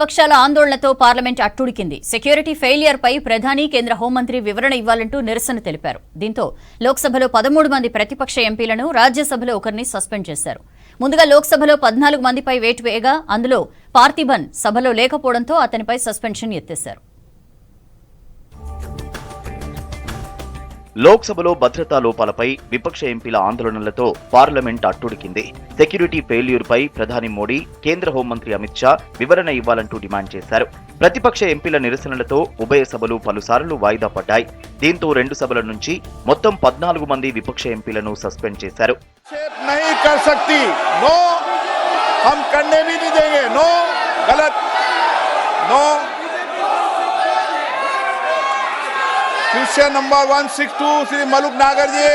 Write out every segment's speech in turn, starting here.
పక్షాల ఆందోళనతో పార్లమెంట్ అట్టుడికింది. సెక్యూరిటీ ఫెయిలియర్ పై ప్రధాని కేంద్ర హోంమంత్రి వివరణ ఇవ్వాలంటూ నిరసన తెలిపారు. దీంతో లోక్సభలో పదమూడు మంది ప్రతిపక్ష ఎంపీలను రాజ్యసభలో ఒకరిని సస్పెండ్ చేశారు. ముందుగా లోక్సభలో పద్నాలుగు మందిపై వేటు వేయగా అందులో పార్థిబన్ సభలో లేకపోవడంతో అతనిపై సస్పెన్షన్ ఎత్తేశారు. లోక్సభలో భద్రతా లోపాలపై విపక్ష ఎంపీల ఆందోళనలతో పార్లమెంట్ అట్టుడికింది. సెక్యూరిటీ ఫెయిల్యూర్పై ప్రధాని మోడీ కేంద్ర హోంమంత్రి అమిత్ షా వివరణ ఇవ్వాలంటూ డిమాండ్ చేశారు. ప్రతిపక్ష ఎంపీల నిరసనలతో ఉభయ సభలు పలుసార్లు వాయిదా పడ్డాయి. దీంతో రెండు సభల నుంచి మొత్తం పద్నాలుగు మంది విపక్ష ఎంపీలను సస్పెండ్ చేశారు. No question number one six two Shri Malook Nagarji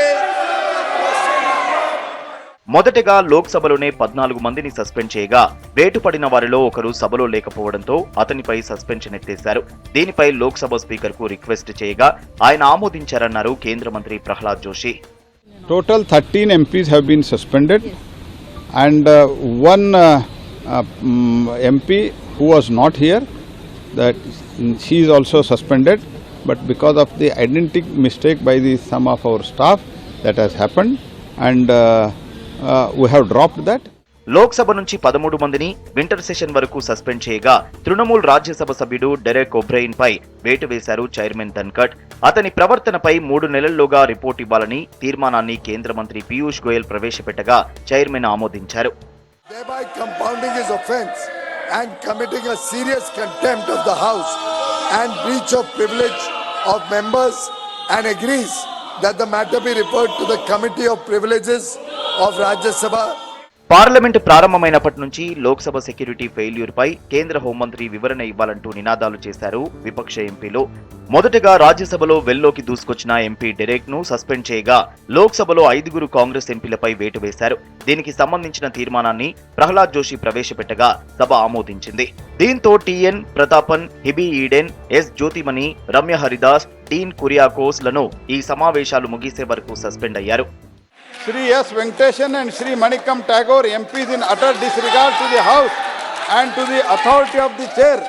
మొదటగా లోక్సభలోనే పద్నాలుగు మందిని సస్పెండ్ చేయగా వేటు పడిన వారిలో ఒకరు సభలో లేకపోవడంతో అతనిపై సస్పెన్షన్ ఎత్తేశారు. దీనిపై లోక్సభ స్పీకర్కు రిక్వెస్ట్ చేయగా ఆయన ఆమోదించారన్నారు కేంద్ర మంత్రి Pralhad Joshi. Total thirteen MPs have been suspended and one MP who was not here that she also suspended but because of the identic mistake by the some of our staff that has happened and we have dropped that Lok Sabha నుంచి పదమూడు మందిని winter session వరకు suspend చేయగా తృణమూల్ రాజ్యసభ సభ్యుడు Derek O'Brien పై వేటు వేశారు chairman ధన్కట్. అతని ప్రవర్తనపై మూడు నెలల్లోగా రిపోర్ట్ ఇవ్వాలని తీర్మానాన్ని కేంద్ర మంత్రి పీయూష్ గోయల్ ప్రవేశపెట్టగా చైర్మన్ ఆమోదించారు. And committing a serious contempt of the house and breach of privilege of members and agrees that the matter be referred to the Committee of Privileges of Rajya Sabha parliament ప్రారంభమైనప్పటి నుంచి Lok Sabha security ఫెయిల్యూర్పై కేంద్ర హోంమంత్రి వివరణ ఇవ్వాలంటూ నినాదాలు చేశారు విపక్ష ఎంపీలు. మొదటగా రాజ్యసభలో వెల్లోకి దూసుకొచ్చిన ఎంపీ డెరెక్ను సస్పెండ్ చేయగా లోక్సభలో ఐదుగురు కాంగ్రెస్ ఎంపీలపై వేటు వేశారు. దీనికి సంబంధించిన తీర్మానాన్ని ప్రహ్లాద్ జోషి ప్రవేశపెట్టగా సభ ఆమోదించింది. దీంతో T N Prathapan Hibi Eden S Jothimani Ramya Haridas Dean కురియాకోస్లను ఈ సమావేశాలు ముగిసే వరకు సస్పెండ్ అయ్యారు. Shri S Venkatesan and Shri Manickam Tagore MPs in utter disregard to the house and to the authority of the chair.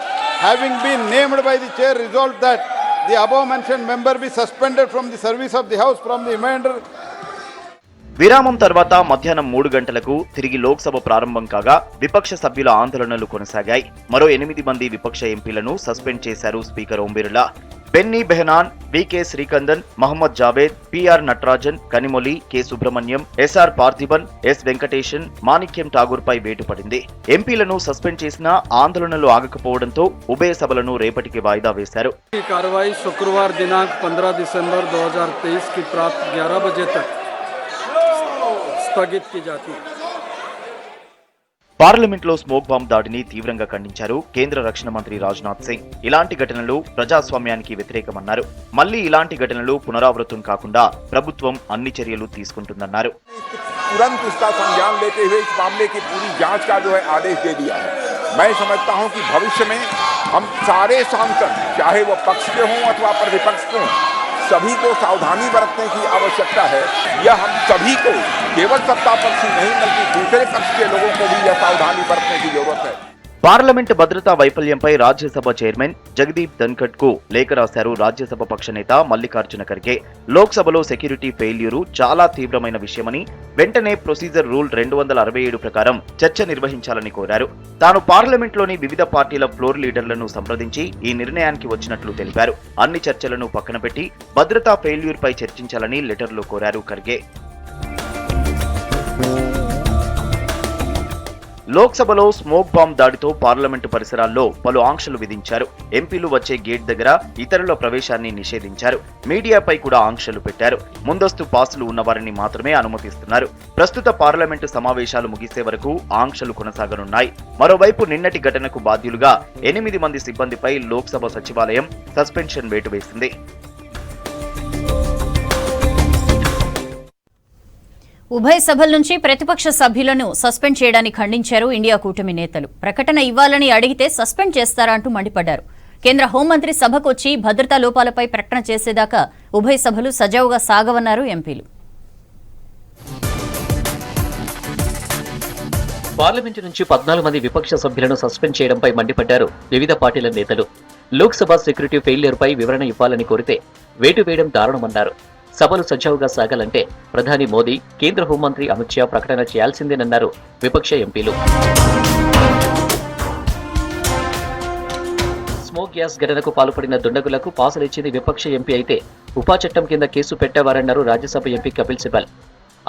Having been named by the chair resolve that the above mention member be suspended from the service of the house from the reminder విరామం తర్వాత మధ్యాహ్నం మూడు గంటలకు తిరిగి లోక్సభ ప్రారంభం కాగా విపక్ష సభ్యుల ఆందోళనలు కొనసాగాయి. మరో ఎనిమిది మంది విపక్ష ఎంపీలను సస్పెండ్ చేశారు speaker Om Birla. Benny Behanan V K Sreekandan Mohammed Javed P R Natarajan Kanimozhi K Subrahmanyam S R Parthiban S Venkatesan Manickam Tagore పై వేటుపడింది ఎంపీలను సస్పెండ్ చేసినా ఆందోళనలు ఆగకపోవడంతో ఉభయ సభలను రేపటికి వాయిదా వేశారు की कार्रवाई शुक्रवार दिनांक 15 दिसंबर 2023 की प्राप्त 11 बजे तक स्थगित की जाती है పార్లమెంట్లో స్మోక్ బాంబ్ దాడిని తీవ్రంగా ఖండించారు కేంద్ర రక్షణ మంత్రి రాజ్నాథ్ సింగ్ ఇలాంటి ఘటనలు ప్రజాస్వామ్యానికి వ్యతిరేకమన్నారు మళ్లీ ఇలాంటి ఘటనలు పునరావృతం కాకుండా ప్రభుత్వం అన్ని చర్యలు తీసుకుంటుందన్నారు तुरंत उसका संज्ञान लेते हुए इस मामले की पूरी जांच का जो है आदेश दे दिया है मैं समझता हूं कि भविष्य में हम सारे सांसद चाहे वो पक्ष के हों अथवा प्रतिपक्ष के हों सभी को सावधानी बरतने की आवश्यकता है। यह हम सभी को केवल सत्ता पक्ष नहीं, बल्कि दूसरे पक्ष के लोगों को भी यह सावधानी बरतने की ज़रूरत है। పార్లమెంట్ భద్రతా వైఫల్యంపై రాజ్యసభ చైర్మన్ జగదీప్ ధన్ఖడ్కు లేఖ రాశారు రాజ్యసభ పక్ష నేత మల్లికార్జున ఖర్గే. లోక్సభలో సెక్యూరిటీ ఫెయిల్యూరు చాలా తీవ్రమైన విషయమని వెంటనే ప్రొసీజర్ రూల్ రెండు వందల అరవై ఏడు ప్రకారం చర్చ నిర్వహించాలని కోరారు. తాను పార్లమెంట్లోని వివిధ పార్టీల ఫ్లోర్ లీడర్లను సంప్రదించి ఈ నిర్ణయానికి వచ్చినట్లు తెలిపారు. అన్ని చర్చలను పక్కన పెట్టి భద్రతా ఫెయిల్యూర్ పై చర్చించాలని లెటర్లో కోరారు ఖర్గే. లోక్సభలో స్మోక్ బాంబ్ దాడితో పార్లమెంటు పరిసరాల్లో పలు ఆంక్షలు విధించారు. ఎంపీలు వచ్చే గేట్ దగ్గర ఇతరుల ప్రవేశాన్ని నిషేధించారు. మీడియాపై కూడా ఆంక్షలు పెట్టారు. ముందస్తు పాసులు ఉన్నవారిని మాత్రమే అనుమతిస్తున్నారు. ప్రస్తుత పార్లమెంటు సమావేశాలు ముగిసే వరకు ఆంక్షలు కొనసాగనున్నాయి. మరోవైపు నిన్నటి ఘటనకు బాధ్యులుగా ఎనిమిది మంది సిబ్బందిపై లోక్సభ సచివాలయం సస్పెన్షన్ వేటు వేసింది. ఉభయ సభల నుంచి ప్రతిపక్ష సభ్యులను సస్పెండ్ చేయడాన్ని ఖండించారు ఇండియా కూటమి నేతలు. ప్రకటన ఇవ్వాలని అడిగితే సస్పెండ్ చేస్తారా అంటూ మండిపడ్డారు. కేంద్ర హోంమంత్రి సభకు వచ్చి భద్రతా లోపాలపై ప్రకటన చేసేదాకా ఉభయ సభలు సజావుగా సాగవన్నారు ఎంపీలు. పార్లమెంటు నుంచి పద్నాలుగు మంది విపక్ష సభ్యులను సస్పెండ్ చేయడంపై మండిపడ్డారు వివిధ పార్టీల నేతలు. లోక్సభ సెక్యూరిటీ ఫెయిలియర్ పై వివరణ ఇవ్వాలని కోరితే వేటు వేయడం దారుణమన్నారు. సభలు సజావుగా సాగాలంటే ప్రధాని మోదీ కేంద్ర హోంమంత్రి అమిత్ షా ప్రకటన చేయాల్సిందేనన్నారు విపక్ష ఎంపీలు. స్మోక్ గ్యాస్ ఘటనకు పాల్పడిన దుండగులకు పాసులు ఇచ్చింది విపక్ష ఎంపీ అయితే ఉపా చట్టం కింద కేసు పెట్టేవారన్నారు రాజ్యసభ ఎంపీ కపిల్ సిబల్.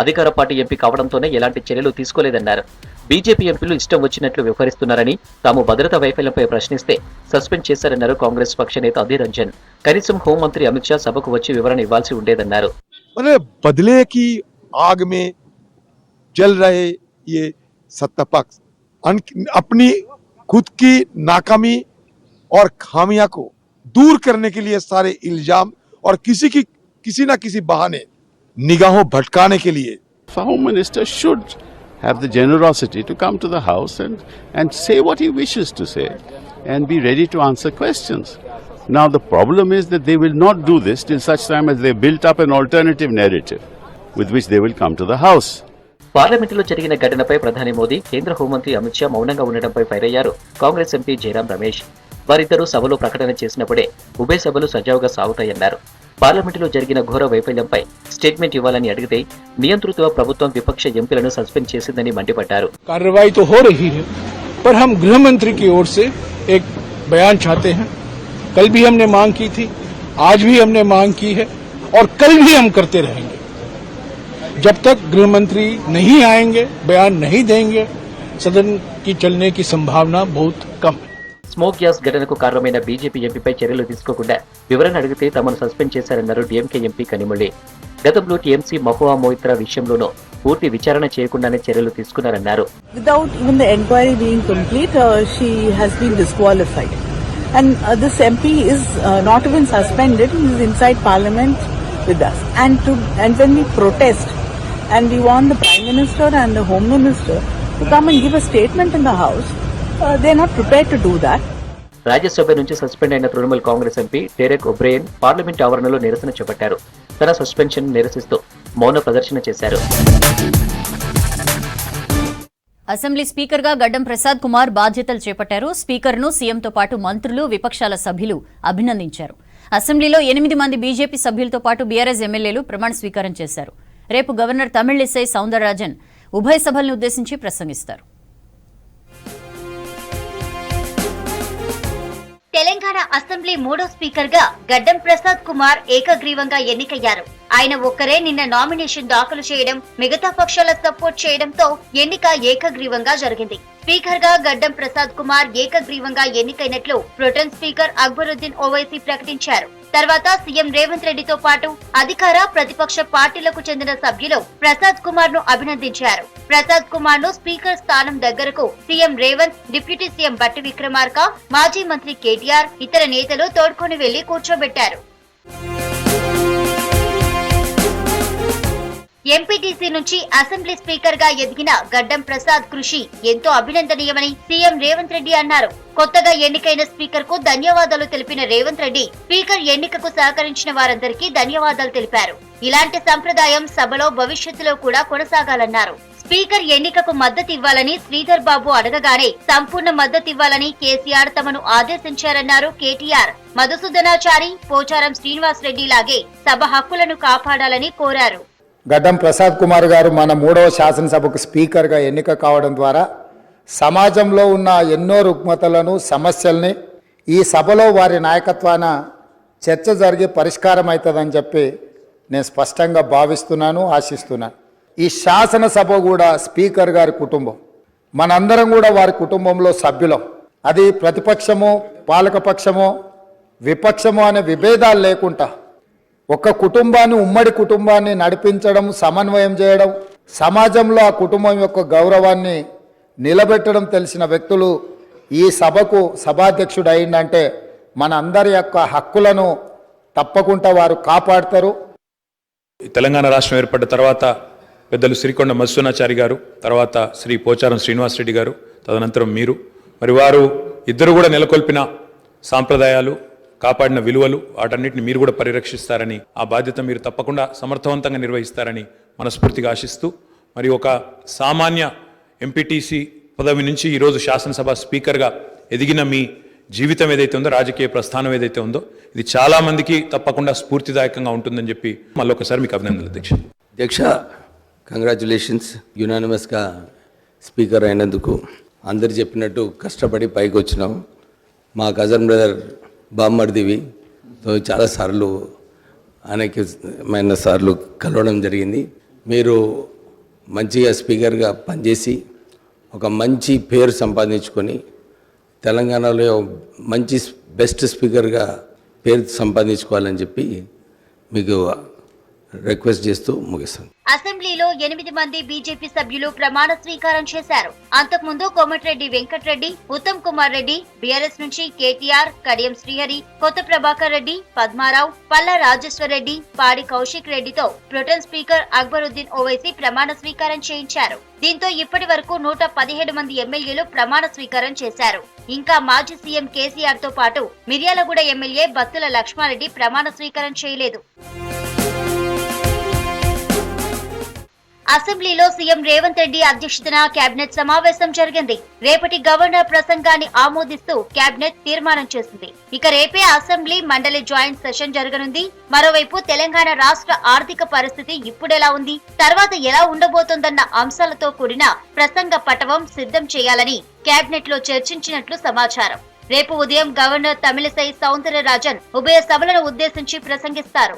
అధికార పార్టీ ఎంపీ కావడంతోనే ఎలాంటి చర్యలు తీసుకోలేదన్నారు. బీజేపీ ఎంపీలు ఇష్టం వచ్చినట్లు వ్యవహరిస్తున్నారని తాము భద్రతా వైఫల్యంపై ప్రశ్నిస్తే సస్పెండ్ చేశారన్నారు కాంగ్రెస్ పక్ష నేత అధీర్ రంజన్ కనీసం హోంమంత్రి అమిత్ షా సభకు వచ్చి వివరణ ఇవ్వాల్సి ఉండేదన్నారు मतलब बदले की आग में जल रहे ये सत्ता पक्ष अन- अपनी खुद की नाकामी और खामियां को दूर करने के लिए सारे इल्जाम और किसी की किसी ना किसी बहाने निगाहों भटकाने के लिए The Home Minister should have the generosity to come to the House and, and say what he wishes to say and be ready to answer questions. Now, the problem is that they will not do this till such time as they built up an alternative narrative with which they will come to the House. పార్లమెంటులో జరిగిన ఘటనపై ప్రధాని మోదీ కేంద్ర హోంమంత్రి అమిత్ షా మౌనంగా ఉండడంపై fire అయ్యారు Congress MP Jayaram Ramesh వారిద్దరూ సభలో ప్రకటన చేసినప్పుడే ఉభయ సభలు సజావుగా సాగుతాయన్నారు పార్లమెంటులో జరిగిన ఘోర వైఫల్యంపై స్టేట్మెంట్ ఇవ్వాలని అడిగితే నియంతృత్వ ప్రభుత్వం విపక్ష ఎంపీలను సస్పెండ్ చేసిందని మండిపడ్డారు कार्रवाई तो हो रही है पर हम गृह मंत्री की ओर से एक बयान चाहते हैं कल भी हमने मांग की थी आज भी हमने मांग की है और कल भी हम करते रहेंगे जब तक गृह मंत्री नहीं आएंगे बयान नहीं देंगे सदन की चलने की संभावना बहुत कम है స్మోక్ గ్యాస్ ఘటనకు కారణమైన బీజేపీ ఎంపీపై చర్యలు తీసుకోకుండా వివరణ అడిగితే తమను సస్పెండ్ చేశారన్నారు డిఎంకే ఎంపీ కనిమొళి గతంలో టీఎంసీ మహువా మోహిత్ర విషయంలోనూ పూర్తి విచారణ చేయకుండానే చర్యలు తీసుకున్నారన్నారు. Without in the enquiry complete she has been and this not even suspended is parliament with us. And to and when we protest and we want the prime minister and to do that. రాజ్యసభ నుంచి suspend అయిన Trinamool Congress MP Derek O'Brien parliament ఆవరణలో నిరసన చేపట్టారు. తన suspension నిరసిస్తూ మౌన ప్రదర్శన చేశారు. అసెంబ్లీ స్పీకర్గా గడ్డం ప్రసాద్ కుమార్ బాధ్యతలు చేపట్టారు. స్పీకర్ను సీఎంతో పాటు మంత్రులు విపక్షాల సభ్యులు అభినందించారు. అసెంబ్లీలో ఎనిమిది మంది బీజేపీ సభ్యులతో పాటు బీఆర్ఎస్ ఎమ్మెల్యేలు ప్రమాణ స్వీకారం చేశారు. రేపు గవర్నర్ తమిళిసై సౌందరరాజన్ ఉభయ సభలను ఉద్దేశించి ప్రసంగిస్తారు. తెలంగాణ అసెంబ్లీ మూడో స్పీకర్గా గడ్డం ప్రసాద్ కుమార్ ఏకగ్రీవంగా ఎన్నికయ్యారు. ఆయన ఒక్కరే నిన్న నామినేషన్ దాఖలు చేయడం మిగతా పక్షాల సపోర్ట్ చేయడంతో ఎన్నిక ఏకగ్రీవంగా జరిగింది. స్పీకర్గా గడ్డం ప్రసాద్ కుమార్ ఏకగ్రీవంగా ఎన్నికైనట్లు ప్రొటెన్ స్పీకర్ అక్బరుద్దీన్ ఓవైసీ ప్రకటించారు. తర్వాత సీఎం రేవంత్ రెడ్డితో పాటు అధికార ప్రతిపక్ష పార్టీలకు చెందిన సభ్యులు ప్రసాద్ కుమార్ను అభినందించారు. ప్రసాద్ కుమార్ను స్పీకర్ స్థానం దగ్గరకు సీఎం రేవంత్ డిప్యూటీ సీఎం బట్టి విక్రమార్క మాజీ మంత్రి కేటీఆర్ ఇతర నేతలు తోడ్కొని వెళ్ళి కూర్చోబెట్టారు. ఎంపీటీసీ నుంచి అసెంబ్లీ స్పీకర్గా ఎదిగిన గడ్డం ప్రసాద్ కృషి ఎంతో అభినందనీయమని సీఎం రేవంత్ రెడ్డి అన్నారు. కొత్తగా ఎన్నికైన స్పీకర్కు ధన్యవాదాలు తెలిపిన రేవంత్ రెడ్డి స్పీకర్ ఎన్నికకు సహకరించిన వారందరికీ ధన్యవాదాలు తెలిపారు. ఇలాంటి సంప్రదాయం సభలో భవిష్యత్తులో కూడా కొనసాగాలన్నారు. స్పీకర్ ఎన్నికకు మద్దతు ఇవ్వాలని శ్రీధర్ బాబు అడగగానే సంపూర్ణ మద్దతు ఇవ్వాలని కేసీఆర్ తమను ఆదేశించారన్నారు కేటీఆర్. మధుసూదనాచారి పోచారం శ్రీనివాస్ రెడ్డి లాగే సభ హక్కులను కాపాడాలని కోరారు. గడ్డం ప్రసాద్ కుమార్ గారు మన మూడవ శాసనసభకు స్పీకర్గా ఎన్నిక కావడం ద్వారా సమాజంలో ఉన్న ఎన్నో రుగ్మతలను సమస్యల్ని ఈ సభలో వారి నాయకత్వాన చర్చ జరిగి పరిష్కారం అవుతుందని చెప్పి నేను స్పష్టంగా భావిస్తున్నాను ఆశిస్తున్నాను. ఈ శాసనసభ కూడా స్పీకర్ గారి కుటుంబం. మనందరం కూడా వారి కుటుంబంలో సభ్యులం. అది ప్రతిపక్షము పాలకపక్షము విపక్షము అనే విభేదాలు లేకుండా ఒక కుటుంబాన్ని ఉమ్మడి కుటుంబాన్ని నడిపించడం సమన్వయం చేయడం సమాజంలో ఆ కుటుంబం యొక్క గౌరవాన్ని నిలబెట్టడం తెలిసిన వ్యక్తులు ఈ సభకు సభాధ్యక్షుడు అయిందంటే మన అందరి యొక్క హక్కులను తప్పకుండా వారు కాపాడతారు. తెలంగాణ రాష్ట్రం ఏర్పడ్డ తర్వాత పెద్దలు శ్రీకొండ మత్స్యనాచారి గారు తర్వాత శ్రీ పోచారం శ్రీనివాసరెడ్డి గారు తదనంతరం మీరు. మరి వారు ఇద్దరు కూడా నెలకొల్పిన సాంప్రదాయాలు కాపాడిన విలువలు వాటన్నిటిని మీరు కూడా పరిరక్షిస్తారని ఆ బాధ్యత మీరు తప్పకుండా సమర్థవంతంగా నిర్వహిస్తారని మనస్ఫూర్తిగా ఆశిస్తూ మరి ఒక సామాన్య ఎంపీటీసీ పదవి నుంచి ఈరోజు శాసనసభ స్పీకర్గా ఎదిగిన మీ జీవితం ఏదైతే ఉందో రాజకీయ ప్రస్థానం ఏదైతే ఉందో ఇది చాలామందికి తప్పకుండా స్ఫూర్తిదాయకంగా ఉంటుందని చెప్పి మళ్ళొకసారి మీకు అభినందనలు అధ్యక్ష. అధ్యక్ష కంగ్రాచులేషన్స్ యునానిమస్గా స్పీకర్ అయినందుకు అందరు చెప్పినట్టు కష్టపడి పైకి వచ్చినాం మా కజన్ బ్రదర్ బామ్మర్దివి. సో చాలాసార్లు అనేకమైన సార్లు కలవడం జరిగింది. మీరు మంచిగా స్పీకర్గా పనిచేసి ఒక మంచి పేరు సంపాదించుకొని తెలంగాణలో మంచి బెస్ట్ స్పీకర్గా పేరు సంపాదించుకోవాలని చెప్పి మీకు రిక్వెస్ట్ చేస్తూ ముగిస్తాను. అసెంబ్లీలో ఎనిమిది మంది బీజేపీ సభ్యులు ప్రమాణ స్వీకారం చేశారు. అంతకుముందు కోమటిరెడ్డి వెంకటరెడ్డి ఉత్తమ్ కుమార్ రెడ్డి బీఆర్ఎస్ నుంచి కేటీఆర్ కడియం శ్రీహరి కొత్త ప్రభాకర్ రెడ్డి పద్మారావు పల్లా రాజేశ్వర్ రెడ్డి పాడి కౌశిక్ రెడ్డితో ప్రొటెన్ స్పీకర్ అక్బరుద్దీన్ ఓవైసీ ప్రమాణ స్వీకారం చేయించారు. దీంతో ఇప్పటి వరకు నూట పదిహేడు మంది ఎమ్మెల్యేలు ప్రమాణ స్వీకారం చేశారు. ఇంకా మాజీ సీఎం కేసీఆర్తో పాటు మిర్యాలగూడ ఎమ్మెల్యే బత్తుల లక్ష్మారెడ్డి ప్రమాణ స్వీకారం చేయలేదు. అసెంబ్లీలో సీఎం రేవంత్ రెడ్డి అధ్యక్షతన కేబినెట్ సమావేశం జరిగింది. రేపటి గవర్నర్ ప్రసంగాన్ని ఆమోదిస్తూ కేబినెట్ తీర్మానం చేసింది. ఇక రేపే అసెంబ్లీ మండలి జాయింట్ సెషన్ జరగనుంది. మరోవైపు తెలంగాణ రాష్ట్ర ఆర్థిక పరిస్థితి ఇప్పుడెలా ఉంది? తర్వాత ఎలా ఉండబోతోందన్న అంశాలతో కూడిన ప్రసంగ పటవం సిద్ధం చేయాలని కేబినెట్లో చర్చించినట్లు సమాచారం. రేపు ఉదయం గవర్నర్ తమిళిసై సౌందరరాజన్ ఉభయ సభలను ఉద్దేశించి ప్రసంగిస్తారు.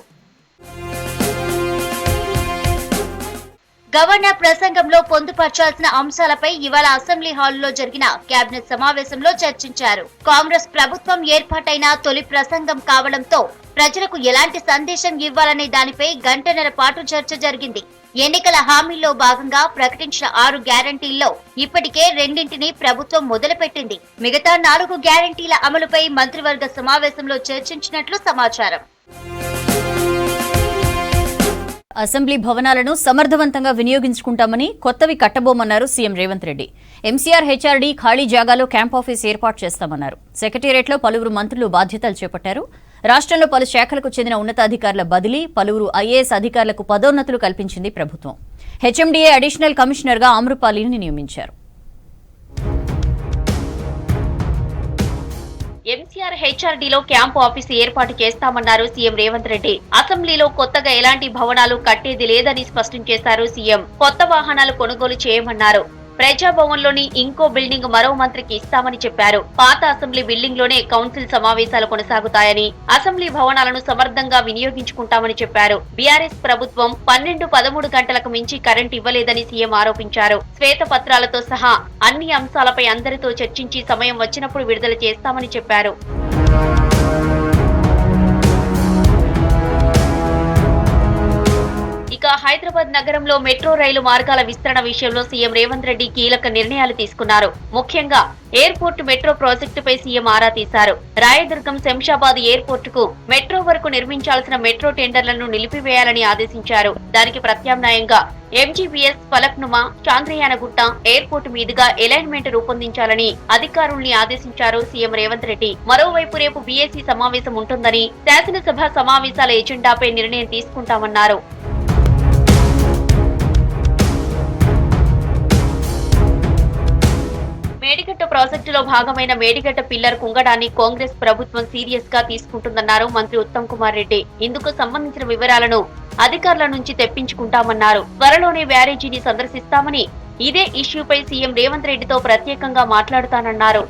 గవర్నర్ ప్రసంగంలో పొందుపరచాల్సిన అంశాలపై ఇవాళ అసెంబ్లీ హాల్లో జరిగిన కేబినెట్ సమావేశంలో చర్చించారు. కాంగ్రెస్ ప్రభుత్వం ఏర్పాటైన తొలి ప్రసంగం కావడంతో ప్రజలకు ఎలాంటి సందేశం ఇవ్వాలనే దానిపై గంటన్నర పాటు చర్చ జరిగింది. ఎన్నికల హామీల్లో భాగంగా ప్రకటించిన ఆరు గ్యారంటీల్లో ఇప్పటికే రెండింటిని ప్రభుత్వం మొదలుపెట్టింది. మిగతా నాలుగు గ్యారంటీల అమలుపై మంత్రివర్గ సమావేశంలో చర్చించినట్లు సమాచారం. అసెంబ్లీ భవనాలను సమర్థవంతంగా వినియోగించుకుంటామని కొత్తవి కట్టబోమన్నారు CM Revanth Reddy. MCR HRD ఖాళీ జాగాలో క్యాంప్ ఆఫీస్ ఏర్పాటు చేస్తామన్నారు. సెక్రటేరియట్లో పలువురు మంత్రులు బాధ్యతలు చేపట్టారు. రాష్ట్రంలో పలు శాఖలకు చెందిన ఉన్నతాధికారుల బదిలీ పలువురు ఐఏఎస్ అధికారులకు పదోన్నతులు కల్పించింది ప్రభుత్వం. హెచ్ఎండీఏ అడిషనల్ కమిషనర్గా ఆమ్రపాలిని నియమించారు. ఎంసీఆర్ హెచ్ఆర్డీలో క్యాంపు ఆఫీసు ఏర్పాటు చేస్తామన్నారు సీఎం రేవంత్ రెడ్డి. అసెంబ్లీలో కొత్తగా ఎలాంటి భవనాలు కట్టేది లేదని స్పష్టం చేశారు సీఎం. కొత్త వాహనాలు కొనుగోలు చేయమన్నారు. ప్రజాభవన్లోని ఇంకో బిల్డింగ్ మరో మంత్రికి ఇస్తామని చెప్పారు. పాత అసెంబ్లీ బిల్డింగ్లోనే కౌన్సిల్ సమావేశాలు కొనసాగుతాయని అసెంబ్లీ భవనాలను సమర్థంగా వినియోగించుకుంటామని చెప్పారు. బీఆర్ఎస్ ప్రభుత్వం పన్నెండు పదమూడు గంటలకు మించి కరెంట్ ఇవ్వలేదని సీఎం ఆరోపించారు. శ్వేత పత్రాలతో సహా అన్ని అంశాలపై అందరితో చర్చించి సమయం వచ్చినప్పుడు విడుదల చేస్తామని చెప్పారు. ఇక హైదరాబాద్ నగరంలో మెట్రో రైలు మార్గాల విస్తరణ విషయంలో సీఎం రేవంత్ రెడ్డి కీలక నిర్ణయాలు తీసుకున్నారు. ముఖ్యంగా ఎయిర్పోర్ట్ మెట్రో ప్రాజెక్టుపై సీఎం ఆరా తీశారు. రాయదుర్గం శంషాబాద్ ఎయిర్పోర్టుకు మెట్రో వరకు నిర్మించాల్సిన మెట్రో టెండర్లను నిలిపివేయాలని ఆదేశించారు. దానికి ప్రత్యామ్నాయంగా ఎంజీబీఎస్ ఫలక్నుమా చాంద్రయానగుట్ట ఎయిర్పోర్టు మీదుగా అలైన్మెంట్ రూపొందించాలని అధికారుల్ని ఆదేశించారు సీఎం రేవంత్ రెడ్డి. మరోవైపు రేపు బీఎస్సీ సమావేశం ఉంటుందని శాసనసభ సమావేశాల ఎజెండాపై నిర్ణయం తీసుకుంటామన్నారు. మేడిగడ్డ ప్రాజెక్టులో భాగమైన మేడిగడ్డ పిల్లర్ కుంగడాన్ని కాంగ్రెస్ ప్రభుత్వం సీరియస్గా తీసుకుంటుందన్నారు మంత్రి ఉత్తమ్ కుమార్ రెడ్డి. ఇందుకు సంబంధించిన వివరాలను అధికారుల నుంచి తెప్పించుకుంటామన్నారు. త్వరలోనే బ్యారేజీని సందర్శిస్తామని ఇదే ఇష్యూపై సీఎం రేవంత్ రెడ్డితో ప్రత్యేకంగా మాట్లాడుతానన్నారు.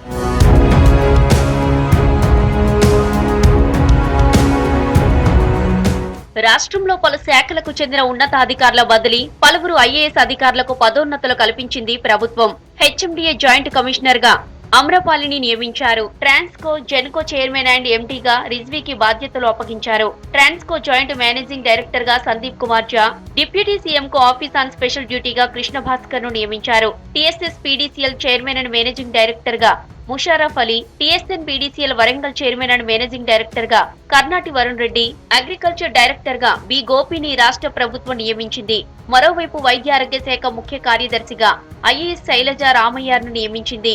రాష్ట్రంలో పలు శాఖలకు చెందిన ఉన్నతాధికారుల బదిలీ పలువురు ఐఏఎస్ అధికారులకు పదోన్నతులు కల్పించింది ప్రభుత్వం. హెచ్ఎండిఏ జాయింట్ కమిషనర్గా అమ్రపాలిని నియమించారు. ట్రాన్స్కో జెన్కో చైర్మన్ అండ్ ఎండీగా రిజ్వీకి బాధ్యతలు అప్పగించారు. ట్రాన్స్కో జాయింట్ మేనేజింగ్ డైరెక్టర్గా సందీప్ కుమార్ జా డిప్యూటీ సీఎం కు ఆఫీస్ ఆన్ స్పెషల్ డ్యూటీగా కృష్ణ భాస్కర్ను నియమించారు. TSS PDCL chairman and managing డైరెక్టర్గా Musharraf Ali TSN BDCL Warangal chairman and managing డైరెక్టర్గా కర్ణాటి వరుణ్ రెడ్డి అగ్రికల్చర్ డైరెక్టర్గా బి గోపిని రాష్ట్ర ప్రభుత్వం నియమించింది. మరోవైపు వైద్య ఆరోగ్య శాఖ ముఖ్య కార్యదర్శిగా ఐఏఎస్ శైలజ రామయ్యను నియమించింది.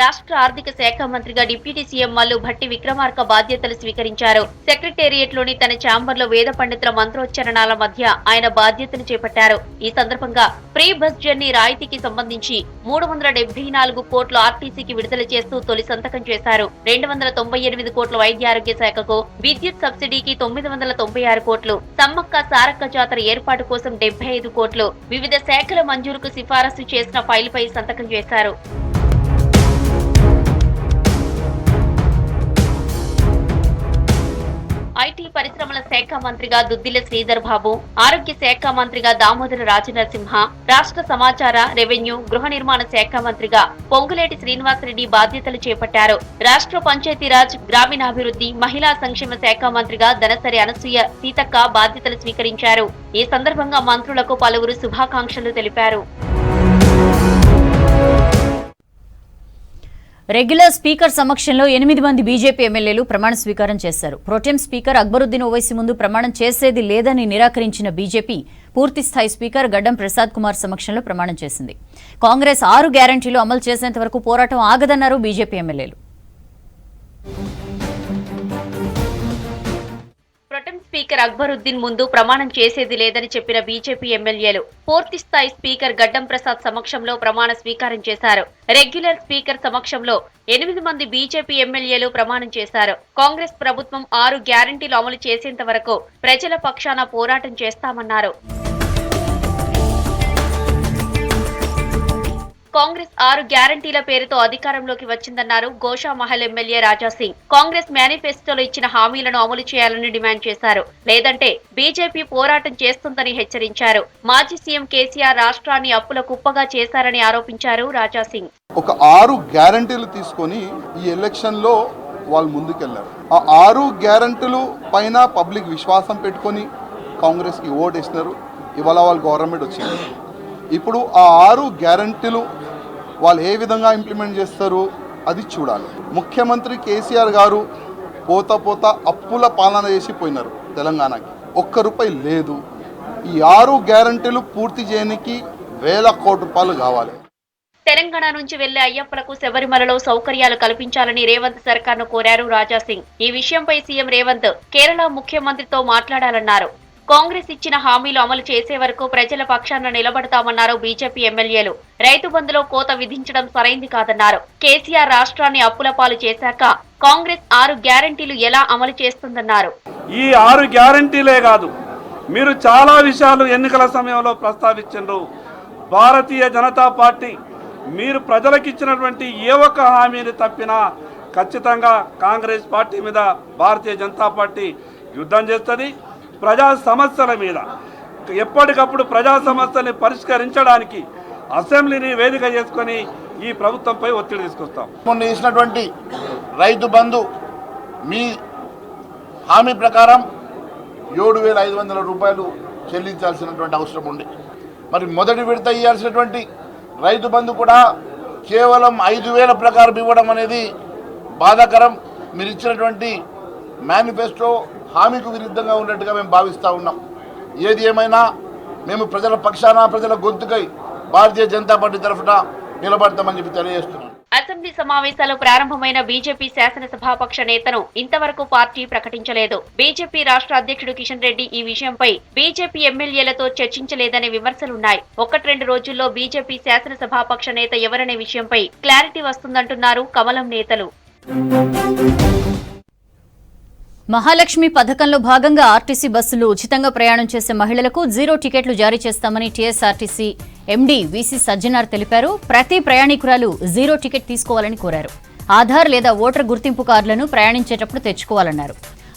రాష్ట్ర ఆర్థిక శాఖ మంత్రిగా డిప్యూటీ సీఎం మల్లు భట్టి విక్రమార్క బాధ్యతలు స్వీకరించారు. సెక్రటేరియట్లోని తన ఛాంబర్లో వేద పండితుల మంత్రోచ్చరణాల మధ్య ఆయన బాధ్యతలు చేపట్టారు. ఈ సందర్భంగా ప్రీ బస్ జర్నీ రాయితీకి సంబంధించి మూడు వందల డెబ్బై నాలుగు కోట్లు ఆర్టీసీకి విడుదల చేస్తూ తొలి సంతకం చేశారు. రెండు వందల తొంభై ఎనిమిది కోట్ల వైద్య ఆరోగ్య శాఖకు విద్యుత్ సబ్సిడీకి తొమ్మిది వందల తొంభై ఆరు కోట్లు సమ్మక్క సారక్క జాతర ఏర్పాటు కోసం డెబ్బై ఐదు కోట్లు. వివిధ శాఖల మంజూరుకు సిఫారసు చేసిన ఫైల్పై సంతకం చేశారు. ఐటీ పరిశ్రమల శాఖ మంత్రిగా దుద్దిల శ్రీధర్ బాబు ఆరోగ్య శాఖ మంత్రిగా దామోదర రాజనరసింహ రాష్ట్ర సమాచార రెవెన్యూ గృహ నిర్మాణ శాఖ మంత్రిగా పొంగులేటి శ్రీనివాసరెడ్డి బాధ్యతలు చేపట్టారు. రాష్ట్ర పంచాయతీరాజ్ గ్రామీణాభివృద్ధి మహిళా సంక్షేమ శాఖ మంత్రిగా దనసరి అనసూయ సీతక్క బాధ్యతలు స్వీకరించారు. ఈ సందర్భంగా మంత్రులకు పలువురు శుభాకాంక్షలు తెలిపారు. రెగ్యులర్ స్పీకర్ సమక్షంలో ఎనిమిది మంది బీజేపీ ఎమ్మెల్యేలు ప్రమాణ స్వీకారం చేశారు. ప్రోటెం స్పీకర్ అక్బరుద్దీన్ ఓవైసీ ముందు ప్రమాణం చేసేది లేదని నిరాకరించిన బీజేపీ పూర్తిస్థాయి స్పీకర్ గడ్డం ప్రసాద్ కుమార్ సమక్షంలో ప్రమాణం చేసింది. కాంగ్రెస్ ఆరు గ్యారంటీలు అమలు చేసేంత వరకు పోరాటం ఆగదన్నారు బీజేపీ ఎమ్మెల్యేలు. ప్రొటెం స్పీకర్ అక్బరుద్దీన్ ముందు ప్రమాణం చేసేది లేదని చెప్పిన బీజేపీ ఎమ్మెల్యేలు పూర్తి స్థాయి స్పీకర్ గడ్డం ప్రసాద్ సమక్షంలో ప్రమాణ స్వీకారం చేశారు. రెగ్యులర్ స్పీకర్ సమక్షంలో ఎనిమిది మంది బీజేపీ ఎమ్మెల్యేలు ప్రమాణం చేశారు. కాంగ్రెస్ ప్రభుత్వం ఆరు గ్యారంటీలు అమలు చేసేంత వరకు ప్రజల పక్షాన పోరాటం చేస్తామన్నారు. కాంగ్రెస్ ఆరు గ్యారంటీల పేరుతో అధికారంలోకి వచ్చిందన్నారు గోషామహల్ ఎమ్మెల్యే రాజాసింగ్ కాంగ్రెస్ మేనిఫెస్టోలో ఇచ్చిన హామీలను అమలు చేయాలని డిమాండ్ చేశారు. లేదంటే బీజేపీ పోరాటం చేస్తుందని హెచ్చరించారు. మాజీ సీఎం కేసీఆర్ రాష్ట్రాన్ని అప్పుల కుప్పగా చేశారని ఆరోపించారు రాజా సింగ్. ఒక ఆరు గ్యారంటీలు తీసుకొని ఈ ఎలక్షన్లో వాళ్ళు ముందుకెళ్ళారు. ఆ ఆరు గ్యారంటీలు పైన పబ్లిక్ విశ్వాసం పెట్టుకొని కాంగ్రెస్కి ఓటేసినారు. ఇవాళ వాళ్ళ గవర్నమెంట్ వచ్చింది. ఇప్పుడు ఆ ఆరు గ్యారంటీలు వాళ్ళు ఏ విధంగా ఇంప్లిమెంట్ చేస్తారు అది చూడాలి. ముఖ్యమంత్రి కేసీఆర్ గారు పోత పోత అప్పుల పాలన చేసి పోయినారు తెలంగాణకి. ఒక్క రూపాయి లేదు. ఈ ఆరు గ్యారంటీలు పూర్తి చేయడానికి వేల కోటి రూపాయలు కావాలి. తెలంగాణ నుంచి వెళ్ళే అయ్యప్పలకు శబరిమలలో సౌకర్యాలు కల్పించాలని రేవంత్ సర్కార్ను కోరారు రాజా సింగ్ ఈ విషయంపై సీఎం రేవంత్ కేరళ ముఖ్యమంత్రితో మాట్లాడాలన్నారు. కాంగ్రెస్ ఇచ్చిన హామీలు అమలు చేసే వరకు ప్రజల పక్షాన నిలబడతామన్నారు బీజేపీ ఎమ్మెల్యేలు. రైతు బంధులో కోత విధించడం సరైంది కాదన్నారు. కేసీఆర్ రాష్ట్రాన్ని అప్పుల పాలు చేశాక కాంగ్రెస్ ఆరు గ్యారంటీలు ఎలా అమలు చేస్తుందన్నారు. ఈ ఆరు గ్యారంటీలే కాదు మీరు చాలా విషయాలు ఎన్నికల సమయంలో ప్రస్తావించారు భారతీయ జనతా పార్టీ మీరు ప్రజలకు ఇచ్చినటువంటి ఏ ఒక్క హామీని తప్పినా ఖచ్చితంగా కాంగ్రెస్ పార్టీ మీద భారతీయ జనతా పార్టీ యుద్ధం చేస్తుంది. ప్రజా సమస్యల మీద. ఎప్పటికప్పుడు ప్రజా సమస్యల్ని పరిష్కరించడానికి అసెంబ్లీని వేదిక చేసుకొని ఈ ప్రభుత్వంపై ఒత్తిడి తీసుకొస్తాం. మొన్న ఇచ్చినటువంటి రైతు బంధు మీ హామీ ప్రకారం ఏడు వేల ఐదు వందల రూపాయలు చెల్లించాల్సినటువంటి అవసరం ఉంది. మరి మొదటి విడత ఇవ్వాల్సినటువంటి రైతు బంధు కూడా కేవలం ఐదు వేల ప్రకారం ఇవ్వడం అనేది బాధాకరం. మీరు ఇచ్చినటువంటి మేనిఫెస్టో హామీకు విరుద్ధంగా ఉన్నట్టుగా మేము భావిస్తూ ఉన్నాం. ఏది ఏమైనా మేము ప్రజల పక్షాన ప్రజల గొంతుకై భారతీయ జనతా పార్టీ తరఫున నిలబడతామని చెప్పి తెలియజేస్తున్నాం అసెంబ్లీ సమావేశాలు ప్రారంభమైన బీజేపీ శాసనసభాపక్ష నేతను ఇంతవరకు పార్టీ ప్రకటించలేదు. బీజేపీ రాష్ట్ర అధ్యక్షుడు కిషన్ రెడ్డి ఈ విషయంపై బీజేపీ ఎమ్మెల్యేలతో చర్చించలేదనే విమర్శలున్నాయి. ఒకటి రెండు రోజుల్లో బీజేపీ శాసనసభాపక్ష నేత ఎవరనే విషయంపై క్లారిటీ వస్తుందంటున్నారు కమలం నేతలు. మహాలక్ష్మి పథకంలో భాగంగా ఆర్టీసీ బస్సులు ఉచితంగా ప్రయాణం చేసే మహిళలకు జీరో టికెట్లు జారీ చేస్తామని టీఎస్ఆర్టీసీ ఎండీ వీసీ సజ్జనార్ తెలిపారు. ప్రతి ప్రయాణికురాలు జీరో టికెట్ తీసుకోవాలని కోరారు. ఆధార్ లేదా ఓటర్ గుర్తింపు కార్డులను ప్రయాణించేటప్పుడు తెచ్చుకోవాలన్నారు.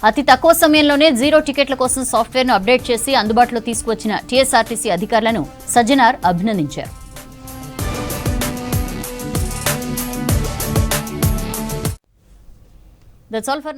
అతి తక్కువ సమయంలోనే జీరో టికెట్ల కోసం సాఫ్ట్వేర్ను అప్డేట్ చేసి అందుబాటులో తీసుకువచ్చిన టీఎస్ఆర్టీసీ అధికారులను సజ్జనార్ అభినందించారు. That's all for now